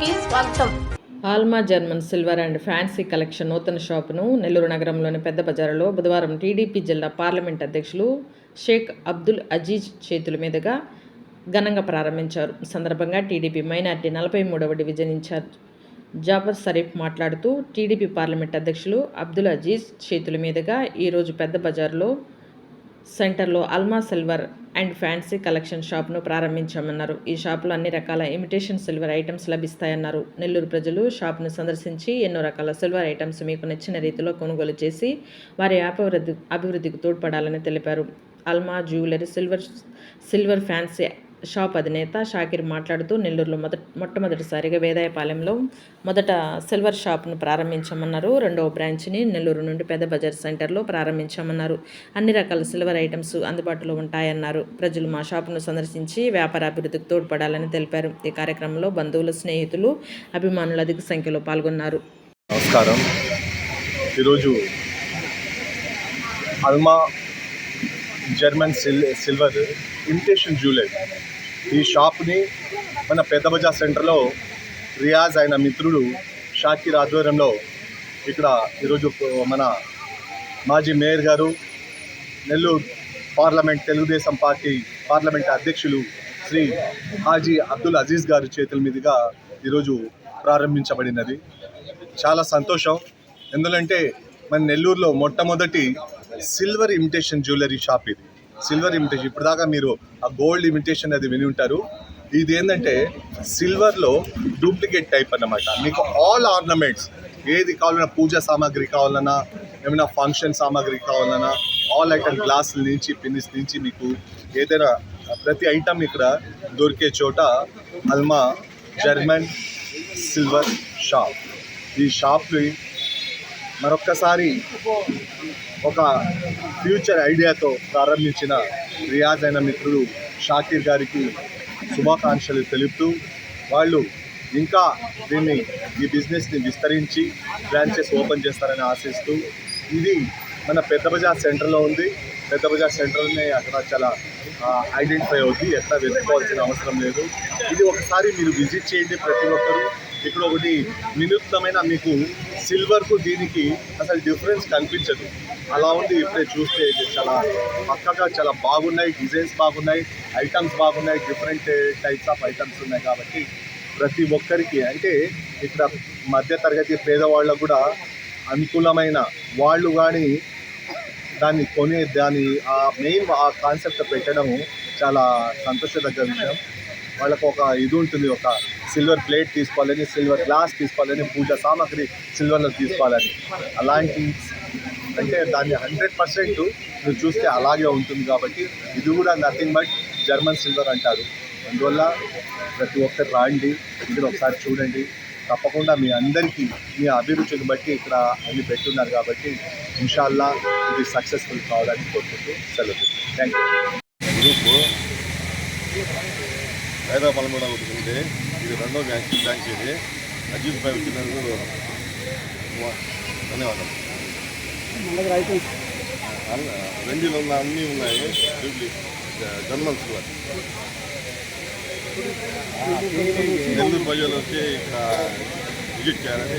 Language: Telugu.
కి స్వాగతం. Alma German silver and fancy collection నూతన షాపును నెల్లూరు నగరంలోని పెద్ద బజారులో బుధవారం టీడీపీ జిల్లా పార్లమెంట్ అధ్యక్షులు షేక్ అబ్దుల్ అజీజ్ చేతుల మీదుగా ఘనంగా ప్రారంభించారు. సందర్భంగా టీడీపీ మైనార్టీ నలభై మూడవ డివిజన్ ఇన్ఛార్జ్ జాఫర్ షరీఫ్ మాట్లాడుతూ టీడీపీ పార్లమెంట్ అధ్యక్షులు అబ్దుల్ అజీజ్ చేతుల మీదుగా ఈరోజు పెద్ద బజార్లో సెంటర్లో Alma silver and fancy collection షాప్ను ప్రారంభించామన్నారు. ఈ షాప్లో అన్ని రకాల ఇమిటేషన్ సిల్వర్ ఐటమ్స్ లభిస్తాయన్నారు. నెల్లూరు ప్రజలు షాప్ను సందర్శించి ఎన్నో రకాల సిల్వర్ ఐటమ్స్ మీకు నచ్చిన రీతిలో కొనుగోలు చేసి వారి అభివృద్ధి అభివృద్ధికి తోడ్పడాలని తెలిపారు. Alma jewellery silver silver fancy shop అధినేత షాకిర్ మాట్లాడుతూ నెల్లూరులో మొదట మొట్టమొదటిసారిగా వేదాయపాలెంలో మొదట సిల్వర్ షాప్ను ప్రారంభించామన్నారు. రెండవ బ్రాంచ్ని నెల్లూరు నుండి పెద్ద బజార్ సెంటర్లో ప్రారంభించామన్నారు. అన్ని రకాల సిల్వర్ ఐటమ్స్ అందుబాటులో ఉంటాయన్నారు. ప్రజలు మా షాపును సందర్శించి వ్యాపార అభివృద్ధికి తోడ్పడాలని తెలిపారు. ఈ కార్యక్రమంలో బంధువులు స్నేహితులు అభిమానులు అధిక సంఖ్యలో పాల్గొన్నారు. నమస్కారం. ఈరోజు Alma German sil silver imitation jewellery. ఈ షాప్ని మన పెద్ద బజార్ సెంటర్లో రియాజ్ అయిన మిత్రుడు షాకీర్ ఆధ్వర్యంలో ఇక్కడ ఈరోజు మన మాజీ మేయర్ గారు Nellore parliament Telugu Desam party parliament అధ్యక్షులు శ్రీ హాజీ అబ్దుల్ అజీజ్ గారి చేతుల మీదుగా ఈరోజు ప్రారంభించబడినది. చాలా సంతోషం. ఎందుకంటే మన నెల్లూరులో మొట్టమొదటి సిల్వర్ ఇమిటేషన్ జ్యువెలరీ షాప్ ఇది. సిల్వర్ ఇమిటేషన్ ఇప్పటిదాకా మీరు ఆ గోల్డ్ ఇమిటేషన్ అది విని ఉంటారు. ఇది ఏంటంటే సిల్వర్లో డూప్లికేట్ టైప్ అన్నమాట. మీకు ఆల్ ఆర్నమెంట్స్ ఏది కావాలన్నా పూజ సామాగ్రి కావాలన్నా ఏమైనా ఫంక్షన్ సామాగ్రి కావాలన్నా ఆల్ ఐటమ్ గ్లాసుల నుంచి పిన్నిస్ నుంచి మీకు ఏదైనా ప్రతి ఐటమ్ ఇక్కడ దొరికే చోట అల్మా జర్మన్ సిల్వర్ షాప్ ఈ షాప్ని మరొక్కసారి ఒక ఫ్యూచర్ ఐడియాతో ప్రారంభించిన రియాజ్ అయిన మిత్రుడు షాకీర్ గారికి శుభాకాంక్షలు తెలుపుతూ వాళ్ళు ఇంకా దీన్ని ఈ బిజినెస్ని విస్తరించి బ్రాంచెస్ ఓపెన్ చేస్తారని ఆశిస్తూ ఇది మన పెద్ద బజార్ సెంటర్లో ఉంది. పెద్ద బజార్ సెంటర్ని అక్కడ చాలా ఐడెంటిఫై అవుతుంది ఎక్కడ వెతుక్కోవాల్సిన అవసరం లేదు. ఇది ఒకసారి మీరు విజిట్ చేయండి ప్రతి ఒక్కరూ. ఇక్కడ ఒకటి వినూత్నమైన మీకు సిల్వర్కు దీనికి అసలు డిఫరెన్స్ కనిపించదు. అలా ఉంది ఇప్పుడే చూస్తే చాలా పక్కగా చాలా బాగున్నాయి డిజైన్స్ బాగున్నాయి ఐటమ్స్ బాగున్నాయి డిఫరెంట్ టైప్స్ ఆఫ్ ఐటమ్స్ ఉన్నాయి కాబట్టి ప్రతి ఒక్కరికి అంటే ఇక్కడ మధ్యతరగతి పేదవాళ్ళకు కూడా అనుకూలమైన వాళ్ళు కానీ దాన్ని కొనే దాని ఆ మెయిన్ ఆ కాన్సెప్ట్ పెట్టడము చాలా సంతోషదగ్గ విషయం. వాళ్ళకు ఒక ఇది ఉంటుంది ఒక సిల్వర్ ప్లేట్ తీసుకోవాలని సిల్వర్ గ్లాస్ తీసుకోవాలని పూజ సామాగ్రి సిల్వర్లో తీసుకోవాలని. అలాంటి అంటే దాన్ని హండ్రెడ్ పర్సెంట్ నువ్వు చూస్తే అలాగే ఉంటుంది కాబట్టి ఇది కూడా నథింగ్ బట్ జర్మన్ సిల్వర్ అంటారు. అందువల్ల ప్రతి ఒక్కరు రాండి ఇక్కడ ఒకసారి చూడండి. తప్పకుండా మీ అందరికీ మీ అభిరుచిని బట్టి ఇక్కడ అన్ని పెట్టున్నారు కాబట్టి ఇన్షాల్లా ఇది సక్సెస్ఫుల్ కావాలని కోరుకుంటూ సెలవు థ్యాంక్ యూ గ్రూప్ కూడా ఒకటి ఉంది. ఇది రెండో బ్యాంక్ బ్యాంక్ ఇది. అజిత్ భాయ్ వచ్చినందుకు ధన్యవాదాలు. వెండిలో ఉన్న అన్నీ ఉన్నాయి. సిల్వర్ నెల్లూరు ప్రజలు వచ్చి ఇక్కడ విజిట్ చేయాలని.